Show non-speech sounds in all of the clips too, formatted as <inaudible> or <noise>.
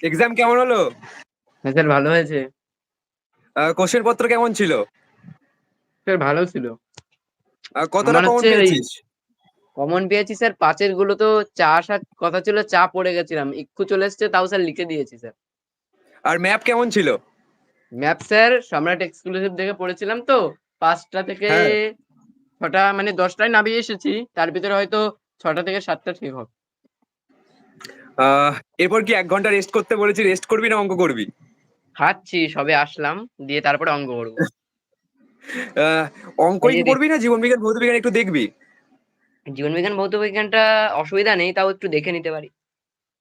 Exam কেমন হলো? Sir ভালো হয়েছে। কোশ্চেন পত্র কেমন ছিল? স্যার ভালো ছিল। কতটা কমন পেয়েছিস? কমন পেয়েছি স্যার পাঁচেরগুলো তো চা আসার কথা ছিল চা পড়ে গেছিলাম। একটু চলে এসছে তাও স্যার লিখে দিয়েছি স্যার আর ম্যাপ কেমন ছিল? ম্যাপ স্যার সম্রাট এক্সক্লুসিভ দেখে পড়েছিলাম তো পাঁচটা থেকে হ্যাঁ। ছটা মানে দশটায় নামিয়ে এসেছি। তার ভিতরে হয়তো ছটা থেকে সাতটা ঠিক হবে। এরপর কি এক ঘণ্টা রেস্ট করতে বলেছি রেস্ট করবি না অঙ্ক করবি? খাচ্ছি সবে আসলাম দিয়ে তারপরে অঙ্ক করব। <laughs> অঙ্কই করবি না জীবন বিজ্ঞান ভৌত বিজ্ঞান একটু দেখবি? জীবন বিজ্ঞান ভৌত বিজ্ঞানটা অসুবিধা নেই তাও একটু দেখে নিতে পারি।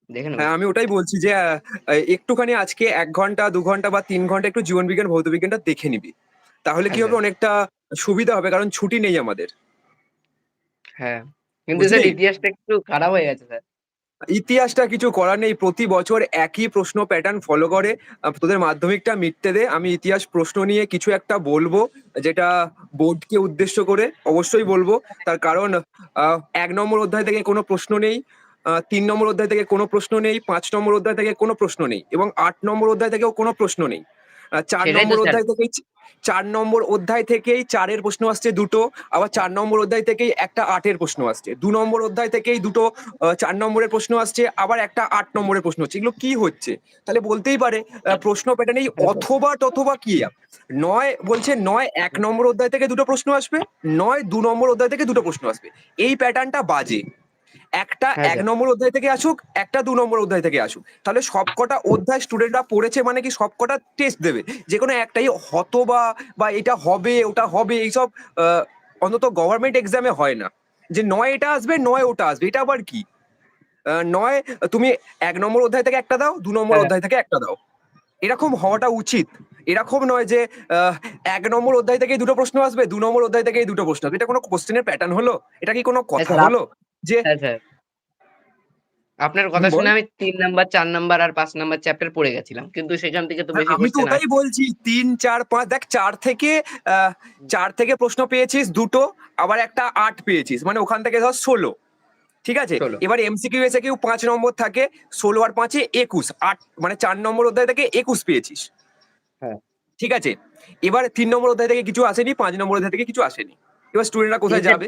দেখে হ্যাঁ আমি ওটাই বলছি যে একটুখানি আজকে এক ঘণ্টা দু ঘণ্টা বা তিন ঘণ্টা একটু জীবন বিজ্ঞান ভৌত বিজ্ঞানটা দেখে নিবি। তাহলে কি হ্যাঁ, হবে? অনেকটা সুবিধা হবে কারণ ছুটি নেই আমাদের। হ্যাঁ কিন্তু স্যার ইতিহাসটা একটু খারাপ হয়ে গেছে স্যার। ইতিহাসটা কিছু করার নেই। প্রতি বছর একই প্রশ্ন প্যাটার্ন ফলো করে। তোদের মাধ্যমিকটা মিটতে দে। আমি ইতিহাস প্রশ্ন নিয়ে কিছু একটা বলব, যেটা বোর্ডকে উদ্দেশ্য করে অবশ্যই বলব। তার কারণ এক নম্বর অধ্যায় থেকে কোনো প্রশ্ন নেই তিন নম্বর অধ্যায় থেকে কোনো প্রশ্ন নেই, পাঁচ নম্বর অধ্যায় থেকে কোনো প্রশ্ন নেই এবং আট নম্বর অধ্যায় থেকেও কোনো প্রশ্ন নেই। চার নম্বর অধ্যায় থেকেই চার নম্বর অধ্যায় থেকেই চারের প্রশ্ন আসছে দুটো আবার চার নম্বর অধ্যায় থেকেই একটা আটের প্রশ্ন আসছে। দু নম্বর অধ্যায় থেকেই দুটো চার নম্বরের প্রশ্ন আসছে আবার একটা আট নম্বরের প্রশ্ন হচ্ছে এগুলো কি হচ্ছে? তাহলে বলতেই পারে আহ, প্রশ্ন প্যাটার্ন এই অথবা তথবা কি নয় বলছে নয় এক নম্বর অধ্যায় থেকে দুটো প্রশ্ন আসবে নয় দু নম্বর অধ্যায় থেকে দুটো প্রশ্ন আসবে। এই প্যাটার্নটা বাজে। একটা হ্যাঁ, এক নম্বর অধ্যায় থেকে আসুক একটা দু নম্বর অধ্যায় থেকে আসুক। তাহলে সবকটা অধ্যায় স্টুডেন্টরা পড়েছে মানে কি সবকটা টেস্ট দেবে। যে কোনো একটাই হতবা বা এটা হবে ওটা হবে এইসব অন্তত গভর্নমেন্ট এক্সামে হয় না। যে নয় এটা আসবে নয় ওটা আসবে এটা আবার কি? নয় তুমি এক নম্বর অধ্যায় থেকে একটা দাও দু নম্বর হ্যাঁ। অধ্যায় থেকে একটা দাও। এরকম হওয়াটা উচিত। এরকম নয় যে আহ, এক নম্বর অধ্যায় থেকে দুটো প্রশ্ন আসবে দু নম্বর অধ্যায় থেকে দুটো প্রশ্ন আসবে। এটা কোনো কোশ্চেনের প্যাটার্ন হলো? এটা কি কোনো কথা স্যার, হলো? যে হ্যাঁ আপনার কথা শুনে আমি তিন নাম্বার চার নাম্বার আর পাঁচ নাম্বার চ্যাপ্টার পড়ে গেছিলাম। কিন্তু সেখান থেকে তো বেশি হ্যাঁ, আমি তো ওটাই বলছি তিন চার পাঁচ দেখ চার থেকে চার থেকে প্রশ্ন পেয়েছিস দুটো আবার একটা আট পেয়েছিস। মানে ওখান থেকে ধর ষোলো। ঠিক আছে? 16 এবার এমসিকিউ এসে কেউ পাঁচ নম্বর থাকে ষোলো আর পাঁচে একুশ। আট মানে চার নম্বর অধ্যায় থেকে একুশ পেয়েছিস। হ্যাঁ। ঠিক আছে? এবার তিন নম্বর অধ্যায় থেকে কিছু আসেনি পাঁচ নম্বর অধ্যায় থেকে কিছু আসেনি। এবার স্টুডেন্টরা কোথায় যাবে?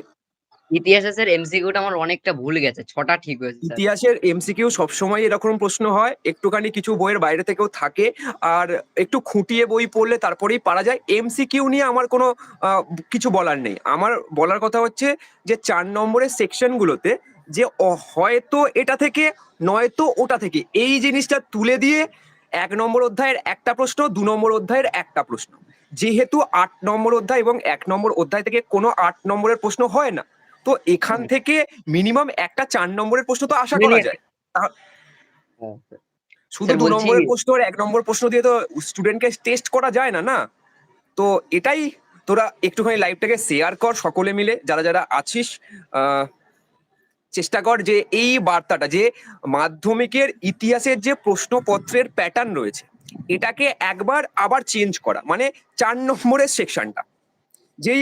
ইতিহাসে স্যার এমসিকিউটা আমার অনেকটা ভুল গেছে, ছটা ঠিক হয়েছে ইতিহাসের এমসিকিউ সবসময় এরকম প্রশ্ন হয়, একটুখানি কিছু বইয়ের বাইরে থেকেও থাকে, আর একটু খুঁটিয়ে বই পড়লে তারপরেই পারা যায়। এমসিকিউ নিয়ে আমার কোনো কিছু বলার নেই। আমার বলার কথা হচ্ছে যে, চার নম্বরের সেকশনগুলোতে যে হয়তো এটা থেকে, নয়তো ওটা থেকে, এই জিনিসটা তুলে দিয়ে এক নম্বর অধ্যায়ের একটা প্রশ্ন, দু নম্বর অধ্যায়ের একটা প্রশ্ন। যেহেতু আট নম্বর অধ্যায় এবং এক নম্বর অধ্যায় থেকে কোনো আট নম্বরের প্রশ্ন হয় না তো এখান থেকে মিনিমাম একটা চার নম্বরের প্রশ্ন তো আশা করা যায়। হ্যাঁ, শুধু দু নম্বরের প্রশ্ন আর এক নম্বর প্রশ্ন দিয়ে তো স্টুডেন্টকে টেস্ট করা যায় না না? তো এটাই তোরা একটুখানি লাইভটাকে শেয়ার কর সকলে মিলে যারা যারা আছিস আহ, চেষ্টা কর যে এই বার্তাটা যে মাধ্যমিকের ইতিহাসের যে প্রশ্নপত্রের প্যাটার্ন রয়েছে এটাকে একবার আবার চেঞ্জ করা মানে চার নম্বরের সেকশনটা যেই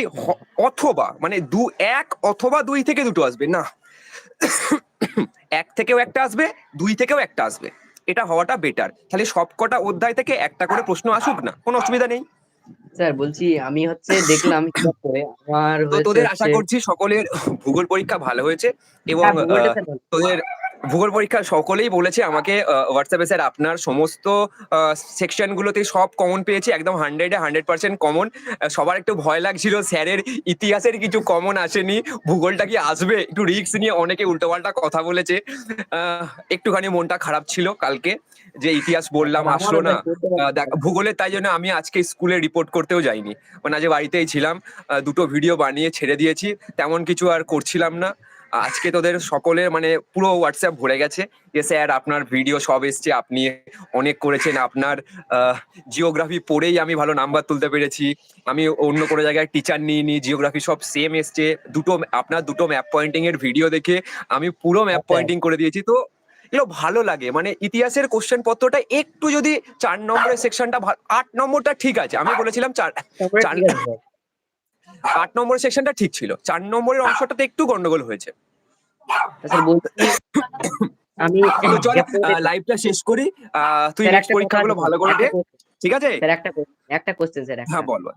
অথবা মানে দু এক অথবা দুই থেকে দুটো আসবে না। এক থেকেও একটা আসবে দুই থেকেও একটা আসবে। এটা হওয়াটা বেটার তাহলে সবকটা অধ্যায় থেকে একটা করে প্রশ্ন আসুক না কোনো অসুবিধা নেই। স্যার বলছি আমি হচ্ছে দেখলাম আমার তোদের আশা করছি সকলের ভূগোল পরীক্ষা ভালো হয়েছে এবং হ্যাঁ। তোদের ভূগোল পরীক্ষা সকলেই বলেছে আমাকে হোয়াটসঅ্যাপে স্যার আপনার সমস্ত সেকশন গুলোতে সব কমন পেয়েছি একদম হান্ড্রেডে হান্ড্রেড পার্সেন্ট কমন সবার একটু ভয় লাগছিল স্যারের ইতিহাসের কিছু কমন আসেনি ভূগোলটা কি আসবে? একটু রিস্ক নিয়ে অনেকে উল্টোপাল্টা কথা বলেছে। আহ, একটুখানি মনটা খারাপ ছিল কালকে যে ইতিহাস বললাম আসলো না। ভূগোলের তাই জন্য আমি আজকে স্কুলে রিপোর্ট করতেও যাইনি। মানে আজ বাড়িতেই ছিলাম দুটো ভিডিও বানিয়ে ছেড়ে দিয়েছি তেমন কিছু আর করছিলাম না। আজকে তোদের সকলের মানে পুরো হোয়াটসঅ্যাপ ভরে গেছে যে স্যার আপনার ভিডিও সব এসছে আপনি অনেক করেছেন আপনার জিওগ্রাফি পড়েই আমি ভালো নাম্বার তুলতে পেরেছি। আমি অন্য কোনো জায়গায় টিচার নিয়ে নিইনি জিওগ্রাফি সব সেম এসছে। দুটো আপনার দুটো ম্যাপ পয়েন্টিং এর ভিডিও দেখে আমি পুরো ম্যাপ। পয়েন্টিং করে দিয়েছি। তো এগুলো ভালো লাগে। মানে ইতিহাসের কোশ্চেন পত্রটা একটু যদি চার নম্বরের সেকশনটা আট নম্বরটা ঠিক আছে। আমি বলেছিলাম চার চার-। আট নম্বরের সেকশনটা ঠিক ছিল। চার নম্বরের অংশটাতে একটু গন্ডগোল হয়েছে। আমি তো চল। লাইভটা শেষ করি। তুই পরীক্ষাগুলো ভালো করে দে। ঠিক আছে? স্যার একটা একটা কোশ্চেন স্যার হ্যাঁ বল বল।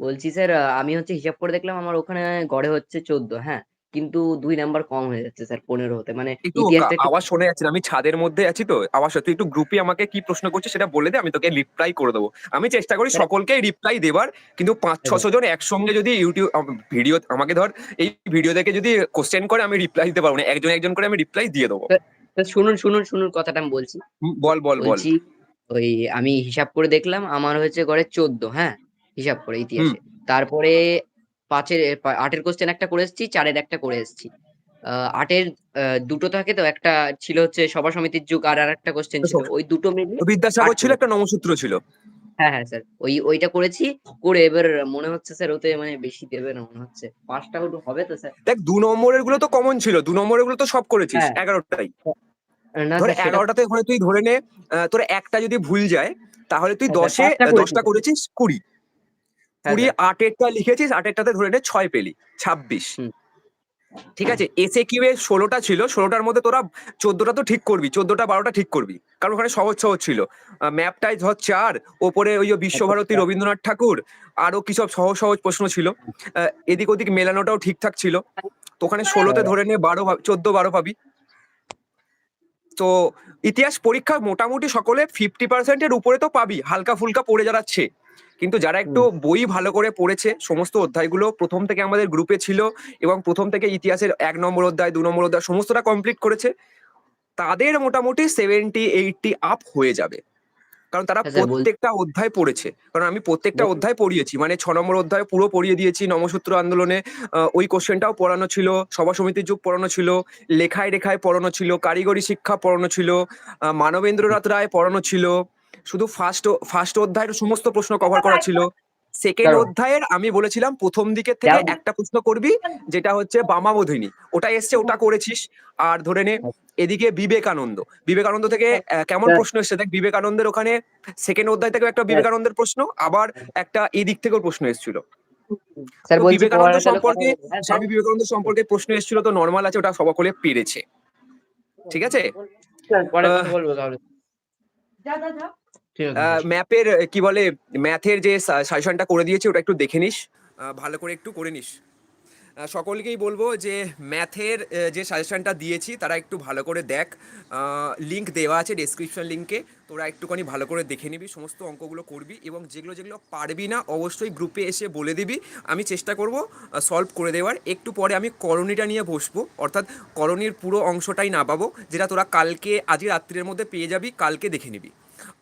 বলছি স্যার আমি হচ্ছে হিসাব করে দেখলাম আমার ওখানে গড়ে হচ্ছে চোদ্দ হ্যাঁ? কিন্তু দুই নাম্বার কম হয়ে যাচ্ছে স্যার পনেরো হতে। মানে ইতিহাসটা আওয়াজ শোনা যাচ্ছে আমি ছাদের মধ্যে আছি তো। আওয়াজ তুই একটু গ্রুপে আমাকে কি প্রশ্ন করছিস সেটা বলে দে আমি তোকে রিপ্লাই করে দেবো। আমি চেষ্টা করি সকলকে রিপ্লাই দেবার কিন্তু পাঁচ ছশো জন একসঙ্গে যদি ইউটিউব ভিডিও আমাকে ধর এই ভিডিও দেখে যদি কোশ্চেন করে আমি রিপ্লাই দিতে পারব না। একজন একজন করে আমি রিপ্লাই দিয়ে দেবো। শুনুন শুনুন শুনুন কথাটা আমি বলছি। বল বল বল। বলছি ওই আমি হিসাব করে দেখলাম আমার হয়েছে গড়ে চোদ্দ হ্যাঁ? হিসাব করে ইতিহাসে। তারপরে পাঁচের আটের কোশ্চেন একটা করে এসেছি চারের একটা করে এসেছি। আটের দুটো থাকে তো একটা ছিল হচ্ছে সভা সমিতির যুগ আর একটা কোশ্চেন ছিল। ওই দুটো মিলিয়ে বিদ্যাসাগর ছিল একটা নমসূত্র ছিল? হ্যাঁ হ্যাঁ স্যার। ওই ওইটা করেছি করে এবার মনে হচ্ছে স্যার ওতে মানে বেশি দেবে না মনে হচ্ছে। পাঁচটা ওটু হবে তো স্যার। দেখ দু নম্বরেরগুলো তো কমন ছিল দু নম্বরেরগুলো তো সব করেছিস হ্যাঁ। এগারোটাই। না ধর এগারোটাতে ওখানে তুই ধরে নে তোর একটা যদি ভুল যায় তাহলে তুই হ্যাঁ, দশে। দশটা করেছিস কুড়ি। হ্যাঁ, কুড়ি স্যার। আটেরটা লিখেছিস আটেরটাতে ধরে নে ছয় পেলি ছাব্বিশ। ঠিক আছে এসে কিউ এ ষোলোটা ছিল ষোলোটার মধ্যে তোরা চোদ্দটা তো ঠিক করবি চোদ্দটা বারোটা ঠিক করবি কারণ ওখানে সহজ সহজ ছিল। ম্যাপটাই ধর চার ওপরে ওই বিশ্বভারতী আচ্ছা। রবীন্দ্রনাথ ঠাকুর আরও কি সব সহজ সহজ প্রশ্ন ছিল। আহ, এদিক ওদিক মেলানোটাও ঠিকঠাক ছিল। তো ওখানে ষোলোতে হ্যাঁ। ধরে নে বারো চোদ্দ বারো পাবি তো ইতিহাস পরীক্ষা মোটামুটি সকলে ফিফটি পার্সেন্টের উপরে তো পাবি হালকা ফুলকা পড়ে যাচ্ছে কিন্তু যারা একটু বই ভালো করে পড়েছে সমস্ত অধ্যায়গুলো প্রথম থেকে আমাদের গ্রুপে ছিল এবং প্রথম থেকে ইতিহাসের এক নম্বর অধ্যায় দু নম্বর অধ্যায় সমস্তটা কমপ্লিট করেছে তাদের মোটামুটি সেভেন্টি এইটটি আপ হয়ে যাবে। কারণ তারা বল- প্রত্যেকটা অধ্যায় পড়েছে। কারণ আমি প্রত্যেকটা অধ্যায় পড়িয়েছি মানে ছ নম্বর অধ্যায় পুরো পড়িয়ে দিয়েছি নমসূত্র আন্দোলনে ওই কোশ্চেনটাও পড়ানো ছিল সভা সমিতির যুগ পড়ানো ছিল লেখায় রেখায় পড়ানো ছিল কারিগরি শিক্ষা পড়ানো ছিল মানবেন্দ্রনাথ রায় পড়ানো ছিল শুধু ফার্স্ট ফার্স্ট অধ্যায়ের সমস্ত প্রশ্ন কভার করা ছিল। সেকেন্ড অধ্যায়ের আমি বলেছিলাম প্রথম দিকের থেকে একটা প্রশ্ন করবি যেটা হচ্ছে বামাবোধিনী। ওটা এসছে ওটা করেছিস। আর ধরে নে এদিকে বিবেকানন্দ। বিবেকানন্দ থেকে আহ, কেমন প্রশ্ন এসছে? দেখ বিবেকানন্দের ওখানে সেকেন্ড অধ্যায় থেকেও একটা বিবেকানন্দের প্রশ্ন আবার একটা এদিক থেকেও প্রশ্ন এসেছিল। তো বিবেকানন্দ সম্পর্কে। হ্যাঁ। স্বামী বিবেকানন্দ সম্পর্কে প্রশ্ন এসেছিল তো নর্মাল আছে ওটা সকলে পেরেছে। ঠিক আছে? বলব তাহলে। ম্যাপের কি বলে ম্যাথের যে সাজেশনটা করে দিয়েছে ওটা একটু দেখে নিস। ভালো করে একটু করে নিস। সকলকেই বলব যে ম্যাথের যে সাজেশনটা দিয়েছি তারা একটু ভালো করে দেখ। লিংক দেওয়া আছে ডেসক্রিপশন লিংকে তোরা একটুখানি ভালো করে দেখে নিবি সমস্ত অঙ্কগুলো করবি এবং যেগুলো যেগুলো পারবি না অবশ্যই গ্রুপে এসে বলে দিবি। আমি চেষ্টা করব সলভ করে দেওয়ার। একটু পরে আমি করণীটা নিয়ে বসবো অর্থাৎ করণীর পুরো অংশটাই না পাবো যেটা তোরা কালকে আজই রাত্রির মধ্যে পেয়ে যাবি কালকে দেখে নিবি।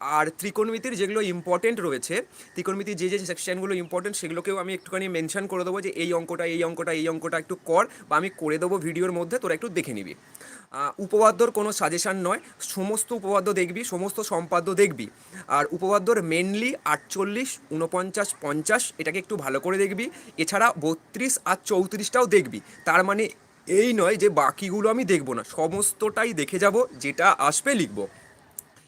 আর ত্রিকোণমিতির যেগুলো ইম্পর্টেন্ট রয়েছে ত্রিকোণমিতির যে যে সেকশনগুলো ইম্পর্টেন্ট সেগুলোকেও আমি একটুখানি মেনশন করে দেবো যে এই অঙ্কটা এই অঙ্কটা এই অঙ্কটা একটু কর বা আমি করে দেবো ভিডিওর মধ্যে তোরা একটু দেখে নিবি। আহ, উপপাদ্যর কোনো সাজেশন নয় সমস্ত উপপাদ্য দেখবি সমস্ত সম্পাদ্য দেখবি। আর উপপাদ্যর মেনলি আটচল্লিশ উনপঞ্চাশ পঞ্চাশ এটাকে একটু ভালো করে দেখবি। এছাড়া বত্রিশ আর চৌত্রিশটাও দেখবি। তার মানে এই নয় যে বাকিগুলো আমি দেখব না সমস্তটাই দেখে যাব যেটা আসবে লিখব।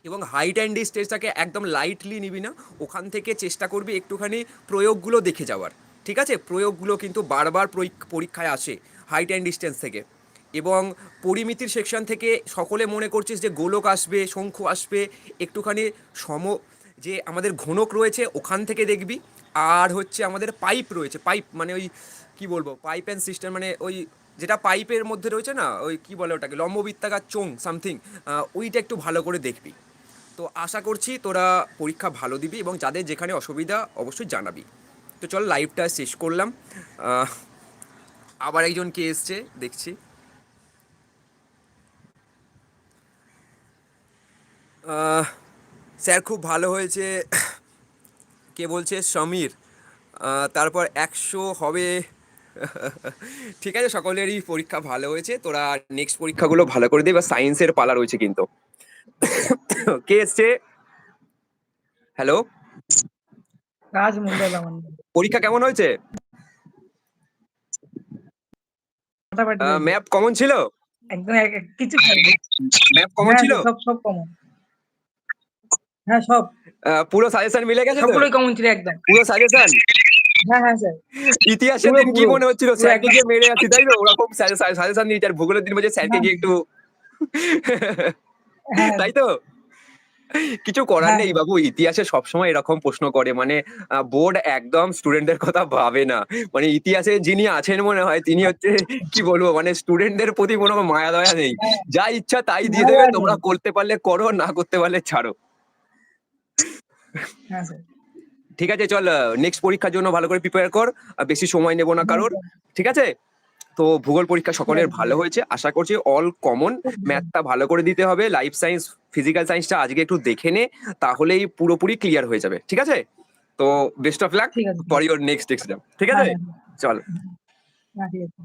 এবং হাইট অ্যান্ড ডিস্টেন্সটাকে একদম লাইটলি নিবি না, ওখান থেকে চেষ্টা করবি একটুখানি প্রয়োগগুলো দেখে যাওয়ার। ঠিক আছে? প্রয়োগগুলো কিন্তু বারবার পরীক্ষায় আসে হাইট অ্যান্ড ডিস্টেন্স থেকে। এবং পরিমিতির সেকশন থেকে সকলে মনে করছিস যে গোলক আসবে, শঙ্খ আসবে, একটুখানি সম, যে আমাদের ঘনক রয়েছে ওখান থেকে দেখবি। আর হচ্ছে আমাদের পাইপ রয়েছে পাইপ মানে ওই, কি বলব পাইপ অ্যান্ড সিস্টেম মানে ওই যেটা পাইপের মধ্যে রয়েছে না, ওই কি বলে ওটাকে, লম্ববৃত্তাকার চোং সামথিং ওইটা একটু ভালো করে দেখবি। তো আশা করছি তোরা পরীক্ষা ভালো দিবি এবং যাদের যেখানে অসুবিধা অবশ্যই জানাবি। তো চল লাইভটা শেষ করলাম। আবার একজন কে এসছে, দেখছি। স্যার খুব ভালো হয়েছে। কে বলছে? সমীর। তারপর একশো হবে। ঠিক আছে, সকলেরই পরীক্ষা ভালো হয়েছে। তোরা নেক্সট পরীক্ষাগুলো ভালো করে দে বা সায়েন্সের পালা রয়েছে কিন্তু। কে এসছে? হ্যালো রাজ মন্ডল আমার পরীক্ষা কেমন হয়েছে। ম্যাপ কমন ছিল? একদম এক- এক- কিছু ম্যাপ কমন হ্যাঁ, ছিল? সব সব কমন। হ্যাঁ সব। পুরো সাজেশন মিলে গেছে সবগুলোই কমন ছিল একদম। পুরো সাজেশন হ্যাঁ হ্যাঁ স্যার ইতিহাসের দিন কি মনে হচ্ছিল? পুরো স্যারকে একদম। গিয়ে মেরে আছি তাই তো? ওরকম সাজেশন দিয়েছে। আর ভূগোলের দিন বলছে স্যারকে হ্যাঁ। গিয়ে একটু তাই তো? কিছু করার হ্যাঁ। নেই বাবু ইতিহাসে সবসময় এরকম প্রশ্ন করে মানে বোর্ড একদম স্টুডেন্টদের কথা ভাবে না। মানে ইতিহাসে যিনি আছেন মনে হয় তিনি হচ্ছে কি বলব মানে স্টুডেন্টদের প্রতি কোনো মায়া দয়া নেই। যা ইচ্ছা তাই দিয়ে দেবে তোমরা করতে পারলে করো না করতে পারলে ছাড়ো। হ্যাঁ ঠিক আছে চল নেক্সট পরীক্ষার জন্য ভালো করে প্রিপেয়ার কর বেশি সময় নেব না কারোর। ঠিক আছে? তো ভূগোল পরীক্ষা সকলের হ্যাঁ। ভালো হয়েছে। আশা করছি অল কমন ম্যাথটা ভালো করে দিতে হবে লাইফ সায়েন্স ফিজিক্যাল সায়েন্সটা আজকে একটু দেখে নে তাহলেই পুরোপুরি ক্লিয়ার হয়ে যাবে। ঠিক আছে? তো best of luck for your next exam ঠিক আছে? চলো চল। হ্যাঁ ঠিক আছে